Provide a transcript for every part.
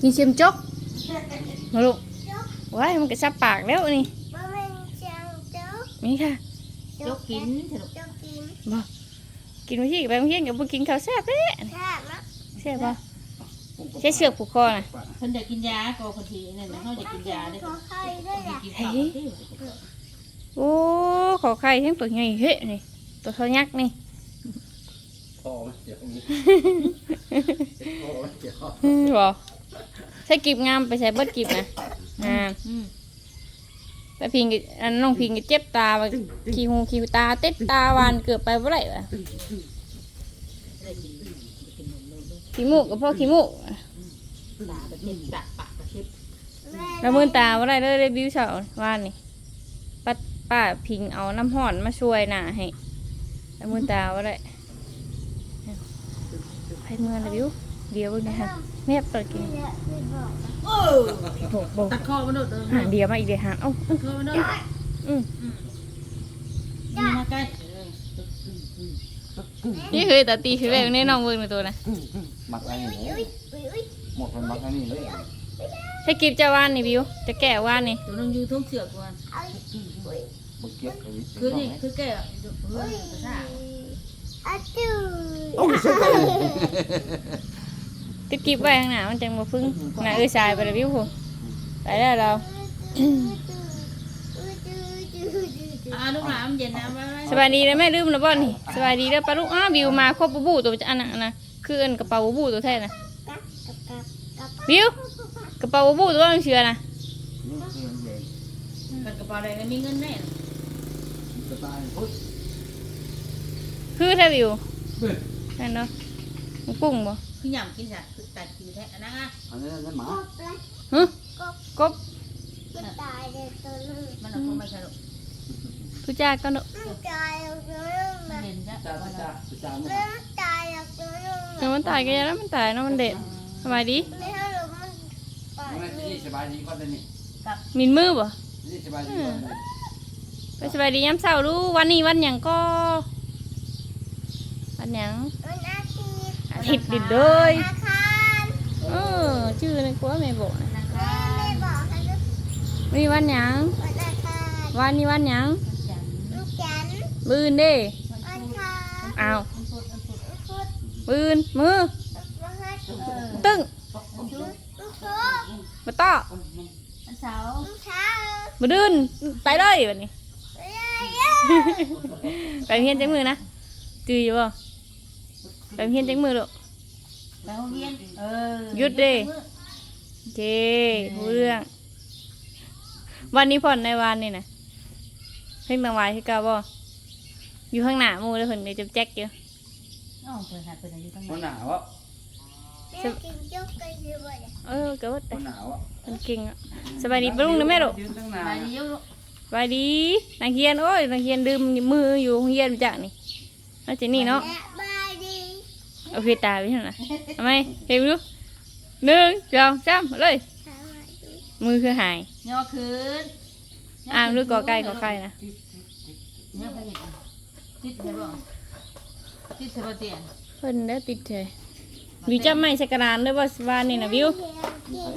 กินเสียมจกมาลูกว้ายมันก็ซับปากแล้วนี่บ่แม่นจังจ๊กนี่ค่ะยกกินเถอะลูกจ๊กกินบ่กินมื้อที่ไปโรงเรียนกับบ่กินข้าวแซ่บเด้แซ่บมากแซ่บบ่ใช้เสือกผูกคอน่ะเพิ่นอยากกินยาก็คนทีนั่นน่ะเฮาอยากกินยาเด้อขอไข่ด้วยล่ะกินข้าวที่โอ้ขอไข่ทั้งตัวใหญ่เฮ้นี่ตัวเท่ายักษ์นี่พอไหมเดี๋ยวนี้พอไหมเดี๋ยวอืมบ่ ใช้กีบงามไปใส่เบิดกีบนะอ่าอืมแต่พิงก็อันน้องพิงก็เจ็บตาว่าขี้หูขี้ตาเต็ดตาวานเกือบไปบ่ได้ว่ะได้กินกินนมลูกลูกขี้มูกก็เพราะขี้มูกตาแบบเจ็บปากปากกระชิบแล้วมือตาบ่ได้เลยได้บิวเช้าว่านนี่ป้าป้าพิงเอาน้ำห้อนมาช่วยหน้าให้แล้วมือตาบ่ได้ให้มือนะบิวเดี๋ยวเบิ่งนะคะ แม่เปิดกินโอ้โบกโบกตัดคอมันโดดเดินหาเดียวมาอีกเดียวหาเอ้าตัดคอมันโดดอืมมาใกล้นี่คือตาตีคือแรกในน้องเบิ่งในตัวนะหมักอะไรนี่เลยหมดมันหมักอันนี้เลยให้กิบจะว่านนี่บิว จะแก่ว่านนี่ตัวนึงอยู่ทุ่งเสือกก่อนบุกเก็บเอาไว้คือนี่คือแก่เฮ้ยภาษาอะจูโอ้ยใช่ไหม ติดกิบไว้ข้างหน้ามันจังบ่พึ่งหน้าเอ้ยชายไปแล้วบิวพุ่นไปแล้วเรา อ่าลูกหลานเย็นนะไว้ไว้สบายดีนะแม่ลืมแล้วบ่นี่สบายดีแล้วปลาลูกอ้าวบิวมาครบบูบูตัวอันนั้นนะคืออันกระเป๋าบูบูตัวแท้นะกับกับกับกับบิวกระเป๋าบูบูตัวนั้นเชื่อนะนี่คือมันเย็นกันกระเป๋าอะไรไม่มีเงินแน่จะตายพุทธคือแท้บิวเบ้อนั่นเนาะมันกุ้งบ่คือหย่ำกินจ้ะคือ ตัดคิวแท้นะฮะอันนี้นั่นหมากบละฮะกบกบมันตายเลยตัวนึงมันเอาไม่ใช่หรอกทุจ้าก็เนาะมันตายแล้วตัวนึงมันนะเห็นจ้ะจ้าจ้าจ้าไม่มันตายแล้วตัวนึงแต่มันตายก็ยังแล้วมันตายเนาะมันเด็ดสบายดีไม่ให้หรอกมันปล่อยไม่ที่สบายดีก็ได้นี่มินมือบ่ที่สบายดีก็ได้ไปสบายดียามเช้าดูวันนี้วันหยังก็ วันหยังมันอาทิตย์อาทิตย์ดิดเลยอาคาร เออ ชื่อในกัวแม่บอกนะนะแม่คะไม่บอกให้ลูกวันนี้วันหยังวันอาคารวันนี้วันหยังลูกจันทร์มือนเด้วันคารอ้าวพุธมือนมือ วันหัสตึ้งลูกศุกร์มาต่อวันเสาร์ลูกเช้ามาดืนไปเลยวันนี้เย้เย้ไปเพียนจังมือนะจืออยู่บ่ไปเพียนจังมือลูก ไปโรงเรียนเออหยุดเด้ โอเครู้เรื่อง วันนี้ผ่อนในวันนี่นะเพิ่งตังวายที่เกาบ่อยู่ข้างหน้าหมูแล้วเพิ่นเดี๋ยวจะแจ็คอยู่อ๋อเปิดหาเปิดอะไรอยู่ตั้งมันไหหนนาวอะแม่กินจุกกันอยู่บ่เนี่ยเออก็ว่าแต่มันหนาวอะเพิ่นเก่งอะสบายดีปะลุงนะแม่ลูกยืนตั้งนาไปนเยอะลูกสบายดีนักเรียนโอ้ยนักเรียนดื่มมืออยู่โรงเรียนมาจากนี่เอาจากนี่เนาะและบายดี เอาเพตาไปเท่าไหร่ทำไมเห็นดูหนึ่งสองสามเลยสวัสดีมือคือหายย่อคืนอ่านดูกอไก่กอไก่นะย่อไปเห็นติดใช่ป่ะติดใช่ป่ะเตียนเพิ่นได้ติดเฉยวิวจับไม่ใช่กระดานด้วยว่าบ้านนี่นะวิวเก่ง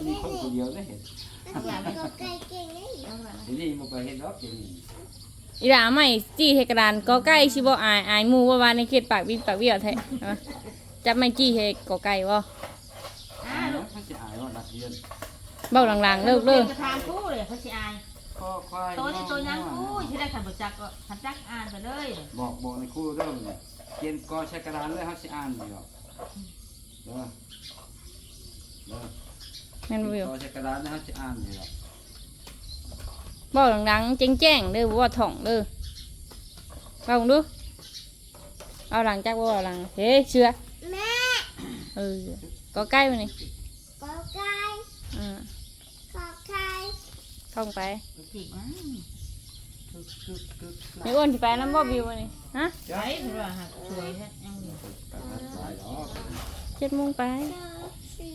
ใช้เก่นี่งคนคนเดียวได้เห็นนี่ก็ไก่เก่งนี่เห็นนี่มันไปเห็นรอบเดียวนี่อีหลาไม่จี้ให้กระดานกอไก่ชิบอายอายหมูว่าบ้านในเขตปากวิปากวิวแท้เอา จับไม่จี้ให้กอไก่บ่อ่าลูกถ้าจะอายว่านักเรียนเบ้าหลังๆเลิกเลิกกระทางกู้เลยเขาสิอายก็ควายตัวนี้ตัวยังกู้ที่ได้ขันบจักก็ขันจักอ่านไปเลยบอกบอกในครูเริ่มเลยเขียนกอใช้กระดานเลยเขาสิอ่านอยู่เด้อเด้อแม่นบ่วิวกอใช้กระดานเลยเขาสิอ่านอยู่เบ้าหลังๆแจ้งๆเด้อบ่ว่าถ่องเด้อเบ้าดูเอาหลังจักบ่เอาหลังเฮ้เชื่อแม่ เออกอไก่มานี่กอไก่อ่ากอไข่ท่องไปจิกมั้งไม่อ้วนที่ไปน้ำบ่วิวมานี่ฮะใช่เพราะว่าหักสวยแท้ยังอยู่เจ็ดโมงไปเก้าสี่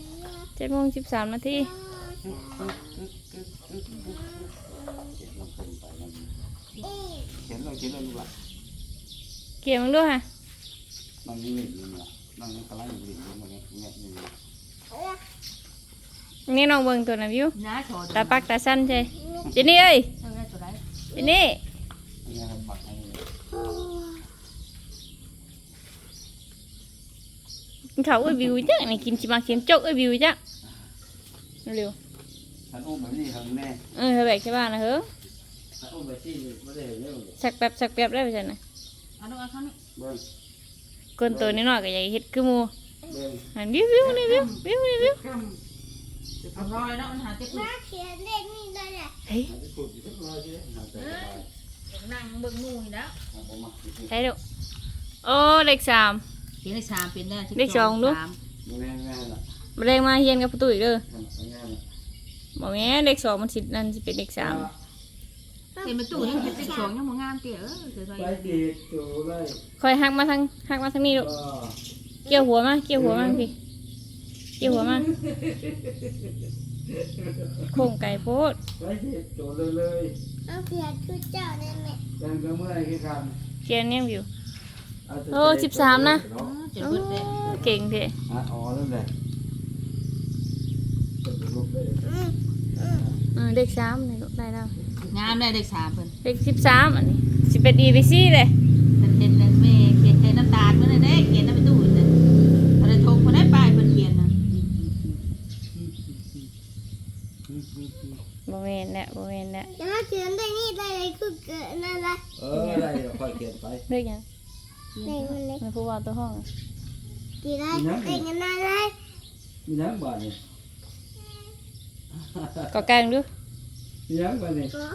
เจ็ดโมงสิบสามนาทีเขียนเลยเขียนเลยลูกหลานเกี่ยวมึงด้วยฮะน้องนี่นี่นี่น้องนี่กำลังอยู่ดีอยู่มาเนี่ เนี่ยนี่นี่น้องเบิ่งตัวน่ะวิวน้าโชว์ตาปักตาสั้นใช่เจนี่เอ้ยเจนี่นนี้ครับปักให้กินข้าวเอ้ยวิวจ้ะนี่กินสิมาเข็มจกเอ้ยวิวจ้ะเร็วท่านอุ้มแบบนี้ครับแม่เออเธอแบกใช่บ้านนะเฮ้อท่านอุ้มแบบที่ไม่ได้เร็วสักแป๊บสักแป๊บได้ไปจ้ะนะเอาลูกเอาข้างนี้เบิ้งคนตัวน้อยก็อยากเฮ็ดคือมู หันวิววิวนี่วิววิวนี่วิวเอารอยแล้วมันหาเจ็บมาเขียนเลขนี่ได้แหละเฮ้ยอาจจะพูดอยู่สักร้อยสิหาใจสบายนั่งเบิ่งหมูนี่แล้วเอาผมมาสิใช่ดูโอ้เลขสามเขียนเลขสามเป็นได้เลขสองดูสามแม่แม่ละมาเลขมาเฮียนกับประตูอีกเด้อแม่ละบอกแม่เลขสองมันสินั่นสิเป็นเลขสามเห็นประตูยังเป็นเลขสองยังบ่งามเตี้ยเออเดี๋ยวไปไปดีดจูเลยคอยหักมาทางหักมาทางนี้ดูก็ เกี่ยวหัวมาเกี่ยวหัวมาพี่เกี่ยวหัวมาโค้งไก่โพดไปดีดจูเลยเลยเอาเขียนคือเจ้าได้ไหมยังก็เมื่อยคือกันเขียนเนี่ยอยู่ เาจะโอ้13นะเออจะโอ้เบิดเลยเก่งเท่อะอ๋อเริ่มเลยจะลุกเลยอืมเออเลขสามนี่ลูกได้แล้วงามได้เลขสามเพิ่นเลขสิบสามอันนี้สิเป็นอีไปซี่เลย ค่อยเขียนไปเลขยังเลขมันเล็กมันผู้ว่าตัวห้องกี่ได้เลขกันนั่นเลยมีน้ำบ่านี่ ก็แกล้งดูมีน้ำบ่านี่ก็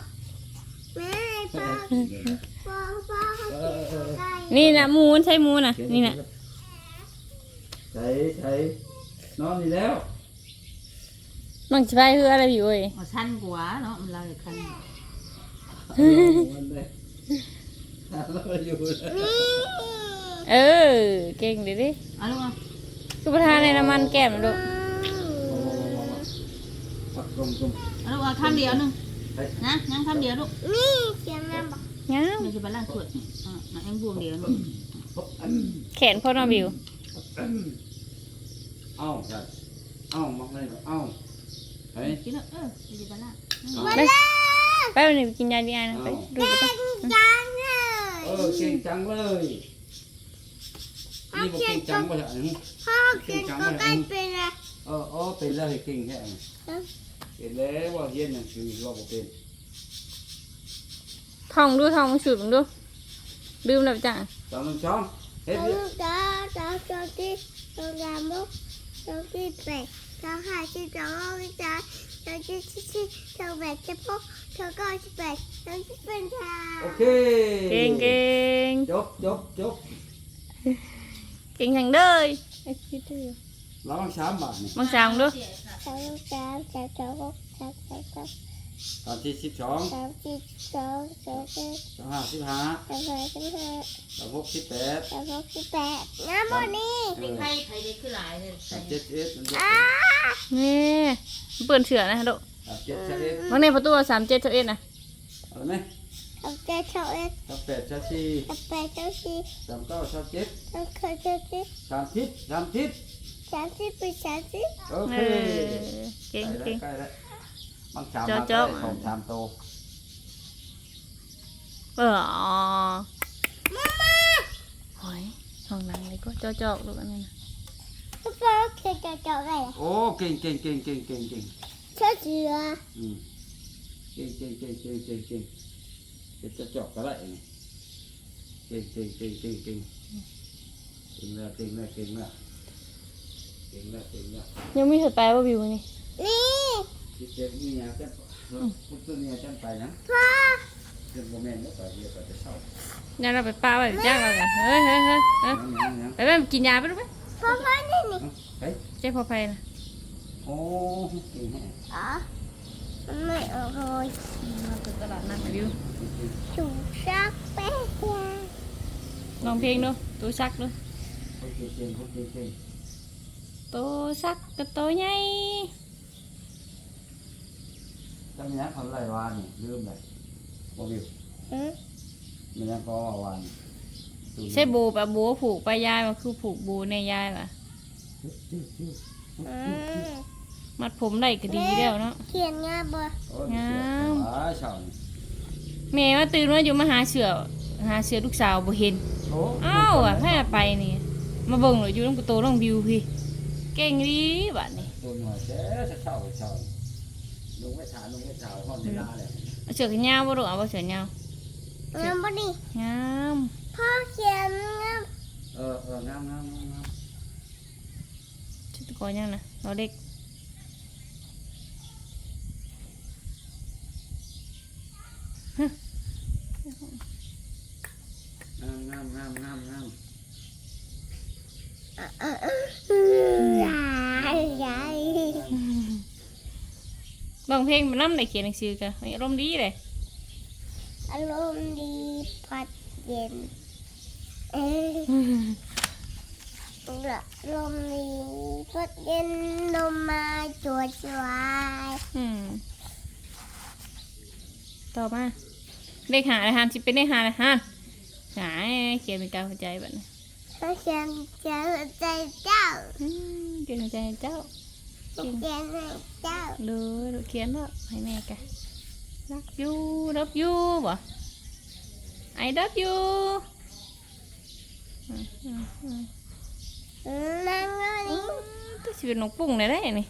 แม่พ่อพ่อพ่อเขาเขียนก็ได้นี่นะหมูนใช่หมูนะนี่นะใช่ใช่นอนนี่แล้วน้องชิพายคืออะไรอยู่เอ้ยเอาชั้นกว่าเนาะมันเราอีกคันมันเลย เราอยู่เลยนี่เออ เก่งดิดิเอาลูกเอาคือประธานในน้ำมันแก้มนะลูกปักตรงตรงเอาลูกเอาคำเดียวหนึงนะยังคำเดียวลูกนี่เขียนมาบอกงามเดี๋ยวจะไปล้างขวดอ่ามายังบวงเดียวหนึงแขนพ่อน้องบิว เอ้าใช่เอ้ามักเลยเอ้าเฮ้ยกินแล้วเออเดี๋ยวจะไปล้าง ไปไปวันนี้ไปกินยาดีไอนะไปดูไปเก่งจัง เลยเออเก่งจังเลยนี่บอกเก่งจังบ่ใช่อันนี้พ่อเขียนก็ใกล้เป็นละเออเออเป็นแล้วเก่งแค่ไหนเป็นแล้วว่าเรียนหนังสือว่าบ่เป็นท่องดูท่องมันสูดมึงดูลืมแล้วจ้ะตอนนึงช้อนเฮ็ดสอเวียงสามสามสองที่สองสามมุกสองที่แปดสองห้าที่สองหกที่เจ็ดสองที่สิบสี่สองแปดสิบหกสองเก้าสิบแปดสองสิบเป็นทาโอ เคเก่งเก่งจบจบจบเก่งทั้งเด้อไอ้คิดดูเราต้องสามบาทนี่มังสามดูสองสามสามสองหกสามแปดสาม ตอนที่สิบสองสามสิบสองสามสิบสองห้าสิบห้าสามห้าสิบห้าสองหกสิบแปดสามหกสิบแปดน้ำมันนี่เออใครใครได้ขึ้นหลายเลยสามเจ็ดสิบเอ็ดมันจะอ้านี่เปิดเสือนะลูกสามเจ็ดสิบเอ็ดบางในประตูสามเจ็ดเท่าเอ็ดนะเอาไหมเอาเจ็ดเท่าเอ็ดสามแปดสามสี่เอาแปดเท่าสี่สามเก้าสามเจ็ดเอาเก้าเท่าสิบสามทิศสามทิศสามสิบเป็นสามสิบโอเอเคอเก่งใกล้เก่ง แล้วใกล้แล้วบางสามโจ๊ะมาโจ๊ะใกล้ของสามโตเอออ๋อหอยห้องนั่งเลยก็เจาะเจาะลูกอันนี้นะพ่อพ่อเคยจะเจาะอะไรโอ้เก่งเก่งเก่งเก่งเก่งเก่งเชื่อเสืออืมเก่งเก่งเก่งเก่งเก่งเก่งเดี๋ยวจะเจาะก็ได้ไงเก่งเก่งเก่งเก่งเก่งเก่งแล้วเก่งแล้วเก่งแล้วเก่งแล้วเก่งแล้วยังไม่เคยไปว่าวิวนี่นี่ ที่เจ็บนี่ยจะพุทธเนี่ยจะไปนะพ่อเรื่องโมเมนต์แล้วไปเรียกไปจะเศร้างั้นเราไปป้าไปจ้างเรากันเฮ้ยเฮ้ยเฮ้ยเฮ้ยยังยังยังไปไปกินยาไปดูไปพ่อพ่อนี่นี่เฮ้ยเจ๊พอไปนะโอ้เก่งแฮะอ๋อมันไม่ออกเลยมาถึงตลาดนัดนะวิวถูกซักแป๊ะยาลองเพลงดูตัวซักดูโอเคเก่งโอเคเก่งตัวซักกับตัวใหญ่ จำยังเขาไล่วานนี่ลืมเลยบ่วิวอืมมันยังก็วานใช่โบปะโบผูกไปยายมาคือผูกโบในยายปะอืมมัดผมได้ก็ดีแล้วเนาะ เขียนงาบ่โอ้ยงามเสียขาเฉานี่แม่ว่าตื่นว่าอยู่มาหาเสือหาเสือลูกสาวบ่เห็นโอ้อ้าวอะแพ้ไปนี่ มาเบิ่งหน่อยอยู่น้องประตูน้องบิวพี่ เก่งดีบัดนี้ ตัวหน่อยเสียเฉาเฉา ลงไม่ถาลงไม่ถาห้องเวลาเลยเอาเสือขนยาวบ่ลูกเอาบ่เสือยาวงามบ่นี่งามพ่อเขียนงามเออเอองามงามงามงามชุดก่อนยังนะเราเด็กงามงามงามงามงามยายยาย ร้องเพลงมันนำได้เขียนหนังสือกันอารมณ์ดีเลยอารมณ์ดีพัดเย็นเอ้ยอารมณ์ดีพัดเย็นลมมาจวดสวายอืมต่อมาเลขหาเลยฮะสิเป็นเลขหาเลยฮะหาเขียนเป็นกาวหัวใจบัดนี้พ่อเขียนเขียนใจเจ้าอืมเขียนหัวใจให้เจ้าเขียนใจเจ้าดูดูเขียนว่าให้แม่กะรักยูรักยูบ่ไอ้รักยูอืมอืมอืมนั่งอันอืนี้มตัวชีวิตน้องปุ้งได้ได้นี่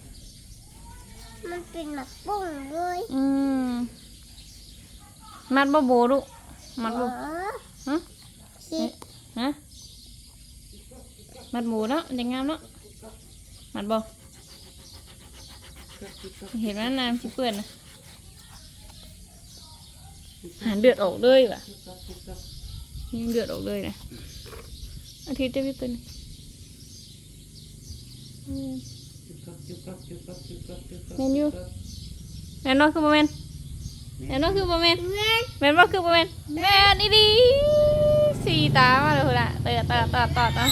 มันเป็นหมักปุ้งเลยอืมมัดบ่โบดุมัดบ่อ๋อฮะสิฮะมัดหมูเนาะมันจะงามเนาะมัดบ่ เห็นว่าน้ำชิเปื่อนนะหันเดือดออกเลยว่ะยังเดือดออกเลยนะอาทิตย์จะพี่เป็นอืมแมนยูแมนว่าคือบ่แมนแมนว่าคือบ่แมนเงินแมนว่าคือบ่แมนแมนอีดีสีตามาเลยละเตะตาตาตาตา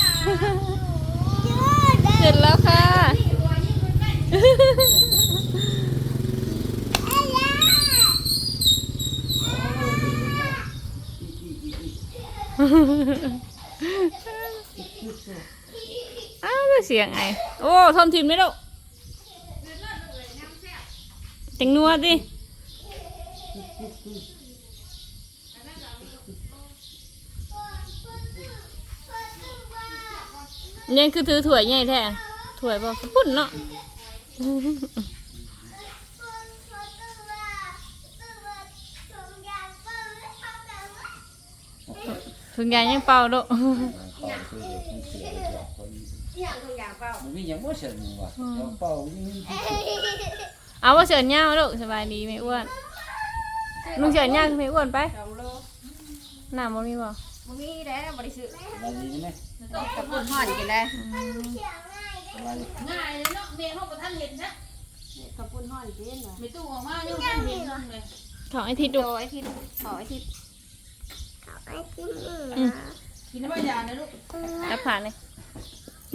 เยอะเด้อเสร็จแล้วค่ะ ไอ้ยา อ้าวเสียงไงโอ้ทนทิมไม่ได้จังนัวดิยังคือถือถ้วยใหญ่แท้ถ้วยบ่พุ่นเนาะ ถุงยางยังเป่าโดมันมีอย่างบ่เสร็จว่ะเดี๋ยวเป่านี่เอาว่าเสือเน่าลูกสบายดีไหมอ้วนลุงเสือเน่าคือไม่อ้วนไปสองโลหน้าบ่มีบ่มึงมีแล้วบริสุทธิ์มาดีไหมกับปุ่นห่อนกินแล้วมาดีง่ายเลยเนาะเมย์เขาประทันเห็นนะกับปุ่นห่อนกินเหรอไม่ตู้ออกมายังไม่เห็นเลยของไอ้ทิดโดดูยที่ขอไอ้ที่ไอ้ที่นี่อืม กินน้ำยาเลยลูกรับผ่านเลย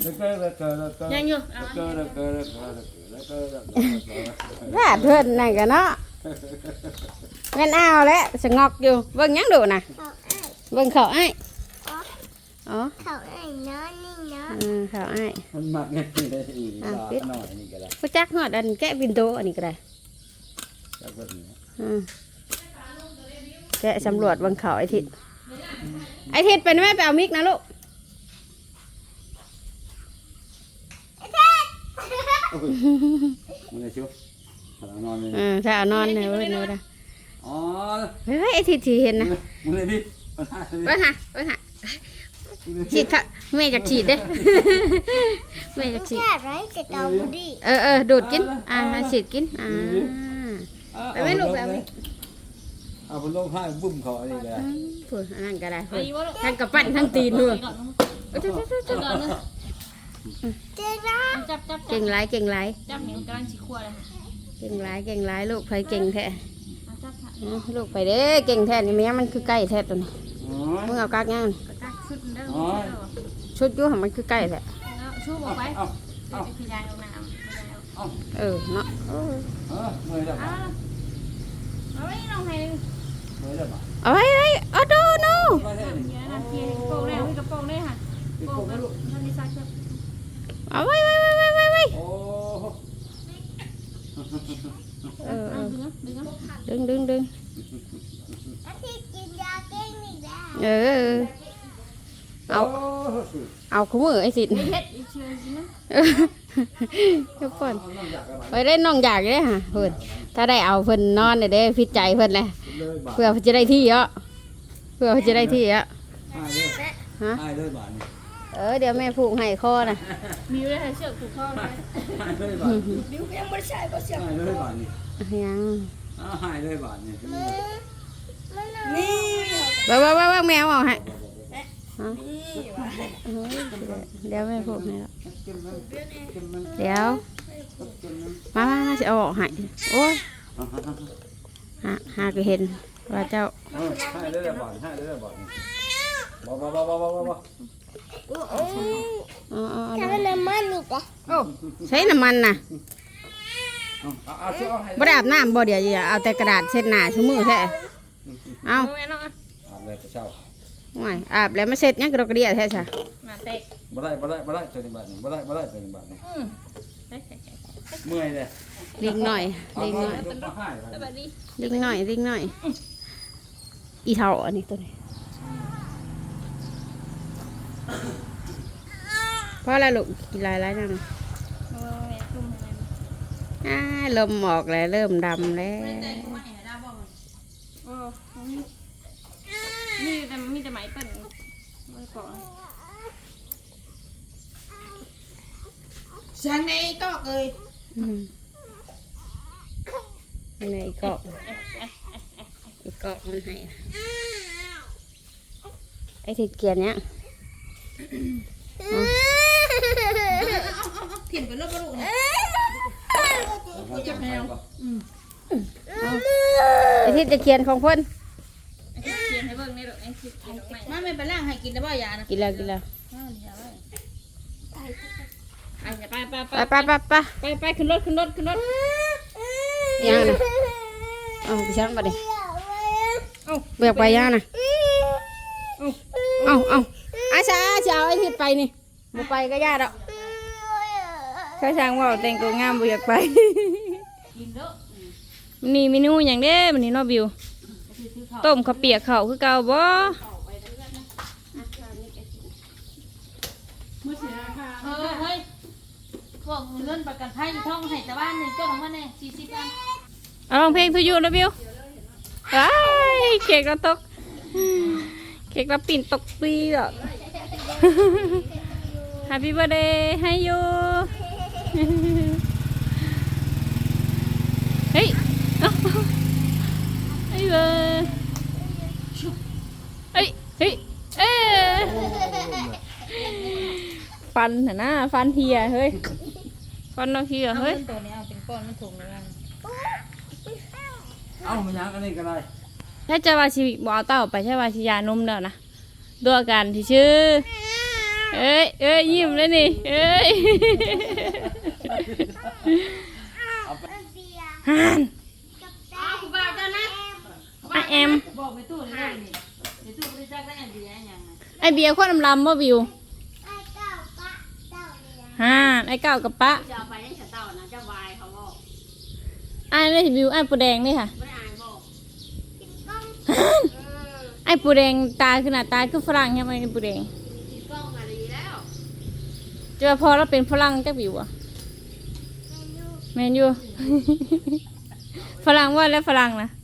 แล้วก็แล้วก็แล้วก็ยังอยู่แล้วก็แล้วก็แล้วก็แล้วก็แล้วก็ว่าเพื่อนนั่นกันเนาะแม่นเอาแล้วสงอกอยู่เบิ่งหยังดูนะเขาไอ้เบิ่งเขาไอ้อ๋อเขาไอ้น้อยนี่เนาะอืมเขาไอ้มันมักไงได้อีกลาหน่อยนี่ก็ได้ผู้จักฮอดอันแกะวินโดว์อันนี้ก็ได้แล้วก็นี่อืมแกะสำรวจเบิ่งเขาไอ้ทิศ ไอ้ทิศเป็นแม่ไปเอามิกนะลูกมึงจะชิวหลังนอนเลยอืมถ้าเอานอนเนี่ยเว้ยดูนะอ๋อเฮ้ยไอ้ทิศที่เห็นนะมึงเลยดิเบิ่งหะเบิ่งหะฉีดค่ะแม่อยากฉีดเด้แม่อยากฉีดแค่ไรจะเกาดีเออเออดูดกิน อ่าฉีดกิน อ่าไปไหมลูกไปเอาไหมเอาไปลงให้บุ้มเขาอันนี้ก็ได้พูดอันนั้นก็ได้พูไอ้ดบ่ลูกทั้งกระปั้นทั้งตีนด้วยก่อนเอ้ยเจ้าเจ้าเจ้าเจ้าก่อนนึงเจ๊จ้าจับจับจัเก่บงหลายเก่งหลายจับนิ้วกำลังสิคั่วเลยเก่งหลายเก่งหลายลูกใครเก่งแท้อะจับค่ะอืมลูกไปเด้เก่งแท้นี่แม่มันคือใกล้แท้ตัวนี้อ๋อมึงเอากากย่างจับชุดเด้ออ๋อชุดอยุ่ของมันคือใกล้แท้แล้วชูบออกไปเอาเอาคือยางลงน้ำเอาเออเนาะเออเออมือจับอ้าวเอาไว้ลงให้มือจับมา เอาไว้ไว้เอาดูนูไม่ได้เดี๋ยเทียนโป่งแล้วพี่กระโปรงเลยค่ะติดโป่โป่งงกันะบลูกท่านนิสักครับเอาไว้ไว้ไว้ไว้ไว้ไว้โอ้เออเออดึงดึงดึงดึงดึงอาทิตย์กินยาเก่งอีกแล้วเอเอาเอาคู่มือไอ้สิทธิ์ เฮ็ดอีเชื่อสินะเออเดี๋ยวก่อนน้องอยากอะไรไปได้น้องอยากเลยค่ะเพิ่นถ้าได้เอาเพิ่นนอนได้เด้พิดใจเพิ่นเลยเลยบาทเพื่อเพิ่นจะได้ที่เยอะเพื่อเพิ่นจะได้ที่เยอะให้เลยฮะให้เลยบาทนี่เออเดี๋ยวแม่ผูกให้คอนะมีไว้ให้เชือกผูกคอไว้ให้เลยบาทนี่ดิวยังไม่ใช่ก็เสียให้เลยบาทนี่ยังอ่าให้เลยบาทนี่นี่ว้าวว้าวว้าวแมวเอาให้ ฮะเออเดี๋ยวแม่ผูกให้แล้วเก็บมันเก็บมันเดี๋ยวเก็บมันมามามาจะเอาออกให้โอ้ยฮะฮะหาหาก็เห็นว่าเจ้าให้เลยบาทให้เลยบาทนี่บ่บ่บ่บ่บ่บ่บ่อ๋ออ๋ออ๋อทำน้ำมันอีกอะใช้น้ำมันนะเอาเอาเชือกเอาบ่ได้อาบน้ำบ่เดี๋ยวเอาแต่กระดาษเช็ดหน้าชั่วมือแท้เอาอะอาบเลยเช้า ห่วยอาบแล้วมาเช็ดหยังกระดกกระเดียแท้ซะมาเตะบ่ได้บ่ได้บ่ได้ตัวนี้บาทนี่บ่ได้บ่ได้ตัวนี้บาทนี่อืมเฮ้ยเมื่อยเลยลิงหน่อยเอาลิงมาหน่อยให้มาให้บาทสวัสนี่ดีลิงหน่อยลิงหน่อย อีเท่าอันนี้ตัวนี้เพราะอะไรลูกกินหลายหลายนั่นโอ้แม่ตุ้มให้แม่อ่าลมออกแล้วเริ่มดำแล้วแต่ว่าให้ได้บ่โอ้มีมี แต่มีแต่ไหมเปิ้ลไม่พอฉันในก็เอ้ยอืมอันนี้อีกเกาะอีกเกาะมันให้ไอ้ที่เกียร์เนี้ยเถียนกันแล้วบ่รู้นะจับแมวไอ้ที่จะเขียนของเพิ่น ไอ้ที่เขียนให้เบิ่งนี่หรอกไอ้ที่เขียนดอกไม้มาไม่ไปล่างให้กินได้บ่ยานะกินแล้วกินแล้วเอาอย่าไว้อะอย่าไปไปไปไปไปไปไปไปขึ้นรถขึ้นรถขึ้นรถยังนะเอาไปช่างมาดิเอ้าเบียกไปยังนะเอาเอาอาชาจะเอาไอ้ทิศไปนี่บ่ไปก็ยากดอกเขาช่างว่าแต่งตัวงามบ่อยากไปกินเด้อนี่เมนูอย่างเด้มันนี้เนาะบิว ต้มข้าวเปียกข้าวคือเก่าบ่เออเฮ้ยพวกเงินประกันภัยท่องให้แต่ว่าหนึ่งเจ้าของมันเนี่ยสี่สิบอันเอาลองเพลงทุยูนะบิวว้ายเค้กเราตกเค้กเราปิ่นตกปีหรอก Happy birthday ให้ยูเฮ้ยเอา ไอ้เบอร์เฮ้ยเฮ้ยเอ้ยฟันน่ะนะฟันเฮียเฮ้ยฟันเราเฮียเอาเฮ้ยเงินตัวนี้เอาเป็นก้อนมันถุงเลยเอามันยังอันนี้ก็ได้ถ้าจะว่าชีวิตบ่เอาเต้าไปใช่ว่าชียานมแล้วนะดูอาการที่ชื่อเอ้ยเอ้ยยิ้มเลยนี่เอ้ยฮัน อ้าวคุณบ่าวเจ้านะ อะ แอมบอกไปตู้เลยนี่ไปตู้บริจาคได้อันเดียวยังไงไอเบียร์คนลำลำบ่วิวไอ้เก้าปะเจ้าเนี่ยฮันไอเก้ากับปะจะเอาไปให้ฉันเต่านะจะวายเขาบอกไอนี่วิวไอปูแดงนี่ค่ะไม่ได้อ่านบอกกินก้องไอปูแดงตาขนาดตาคือฝรั่งใช่ไหมไอปูแดงกินกล้องมาดีแล้วจะว่าพอเราเป็นฝรั่งจักวิวอะแมนยูฝรั่งว่าแล้วฝรั่งนะหึเนี่ย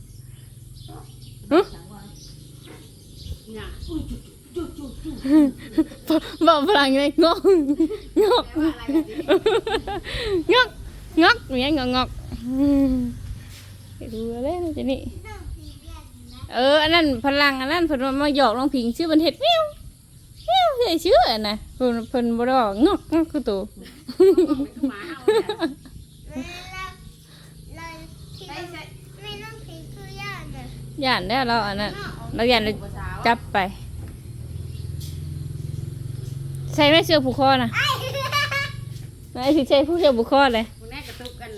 บอกฝรั่งเลยงอกงอกงอกงอกเมียงอกงอกดูอะไรนะจ๊ะนี่เอออันนั้นพลังอันนั้นเพิ่นมาหยอกน้องผิงชื่อมันเห็ดเมี้ยวเมี้ยวใช่ชื่ออันนะเพิ่นเพิ่นบ่ได้บอกงอกงอกคือตัวเราที่ไม่ต้องผีคือย่าเนี่ ยย่านแล้วเราอันนั้นเราย่านเราจับไปใช่ไหมเชือกผูกคอนะนายสิใช่ผู้เชือกผูกคอเลยคุณแม่กระตุกกัน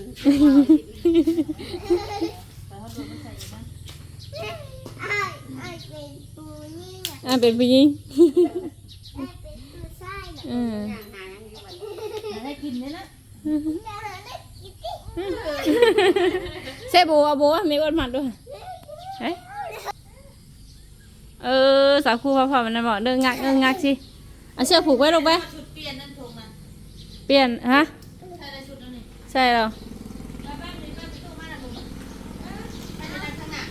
ไอ้ไอ้เป็นปูนี่เนี่ยอ่าเป็นผู้หญิงไอ้เป็นปูไส้เนี่ยอืมอย่างหาอย่างนี้วันได้กินเลยนะเดี๋ยวเราได้กินที่เซโบเอาโบมีอ้วนมัดด้วยเฮ้ย เออสาวครูพอพอมันนบอกเดินงักเดินงักสิเอาเชือกผูกไว้ลงไปชุดเปลี่ยนนั่นทงนะเปลี่ยนฮะใช่ชุดนั่นนี่ใช่แล้วไปบ้านนี้บ้านไปตู้บ้านน่ะทงไปจะนั่งข้างหน้าง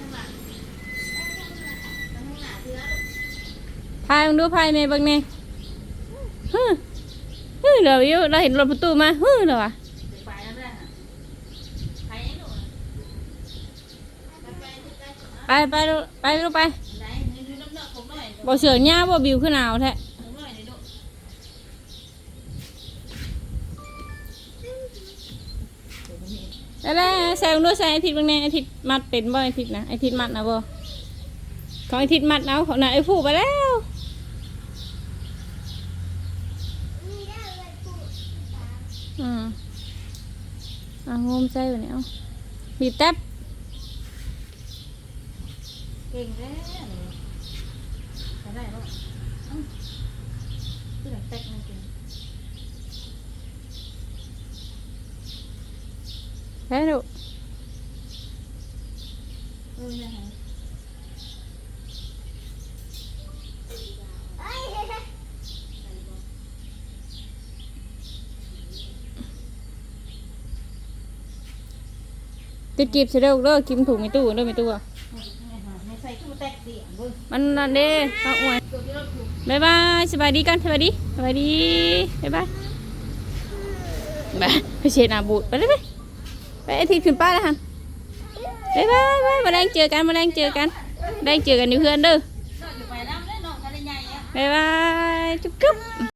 ข้างหลังข้างหน้าเสือลูกพายมึงดูพายเมย์บังเน่ฮึฮึเดี๋ยวอยู่เราเห็นรถประตูมาฮึเดี๋ยววะไปแล้วแม่น่ะไปยังหนูไปไปไป บ่เสือหญ้าบ่บิวขึ้นหนาวแท้แล้วแซงด้วยแซงไอทิศบังเน่ไอทิศมัดเป็นบ่ไอทิศนะไอทิศมัดนะบ่ของไอทิศมัดเอาของน่ะไอผู้ไปแล้วอืมอะงมใจอยู่เนี่ยเอาบีแต๊บเก่งแล้วนี่ไปได้แล้วเอ้าคือหลังแตกมันเก่ง ได้ดูเออเนี่ยฮะเอ้ยติดกีบเสยเด็จเด้อกิมถุงไม่ตู้เด้อไม่ตู้อะมันนั่นเด้เอาอวยบายบายสบายดีกันสบายดีสบายดีบายบายไปไปเช็ดหน้าบูดไปเลยไป ไปไอทิศขึ้นป้าเลยฮันบายบายบายมาแรงเจอกันมาแรงเจอกันแรงเจอกันอยู่เพื่อนเด้อนอนอยู่ไปน้ำได้นอนกันได้ใหญ่อะบายบายจุ๊บจุ๊บ